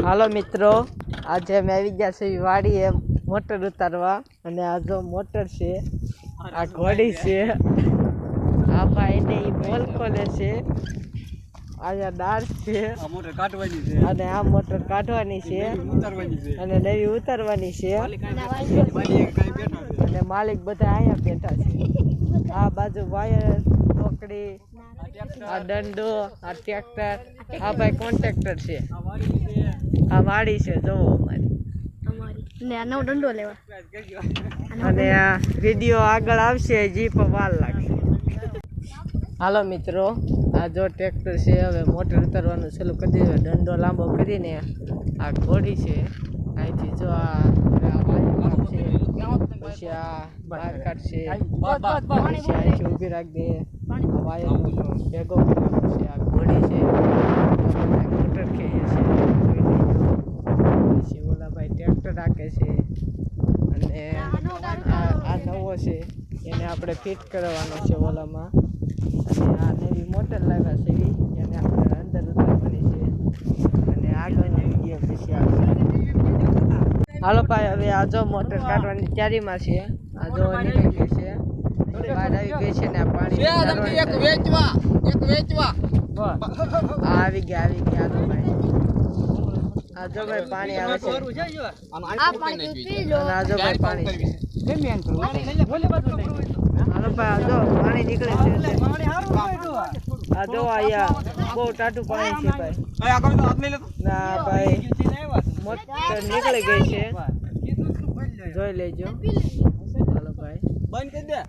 હાલો મિત્રો આજે અમે આવી ગયા છે વાડીએ મોટર ઉતારવા. અને આ જો મોટર છે આ ઘોડી છે આ ભાઈ ને બોલ ખોલે છે અહીંયા દાળ છે અને આ મોટર કાઢવાની છે અને નવી ઉતારવાની છે. અને માલિક બધા અહીંયા બેઠા છે. આ બાજુ વાયર ટોકડી આ દંડો આ ટ્રેક્ટર આ ભાઈ કોન્ટ્રાક્ટર છે. આ વાડી છે આ વાડી છે જોવો અમારી. ને આ નવો દંડો લેવા. અને આ વીડિયો આગળ આવશે જી પણ વાર લાગશે. હાલો મિત્રો આ જો ટ્રેક્ટર છે હવે મોટર ઉતારવાનું ચાલુ કરી દીધું દંડો લાંબો કરીને આ ઘોડી છે. અહીંથી જો આ પછી બહાર કાઢશે પછી અહીંથી ઊભી રાખી દે. વાયર ભેગો છે આ ઘોડી છે. મોટર ખેંચે છે જોઈ ઓલા ભાઈ ટ્રેક્ટર રાખે છે. અને આ આ નવો છે એને આપણે ફિટ કરવાનો છે ઓલામાં. અને આ નવી મોટર લાવ્યા છે ઈ એને આપણે અંદર ઉતારવાની છે અને આગળનો વીડિયો પછી આવશે હાલો ભાઈ હવે આ જો મોટર કાઢવાની તૈયારીમાં છે આ જો નીકળી ગઈ છે. બહાર આવી ગઈ છે ને આ પાણી વેચવા એક વેચવા. આવી ગયા આવી ગયા હાલો ભાઈ. આ જો ભાઈ પાણી આવે છે. આ પાણી પી લો. આ જો ભાઈ પાણી. છે. હાલો ભાઈ આ જો પાણી નીકળે છે. આ જો આયા બહુ ટાટું પાણી છે ભાઈ. ના ભાઈ. મોટર નીકળી ગઈ છે. જોઈ લેજો. ચાલો ભાઈ. બંધ કરી દે.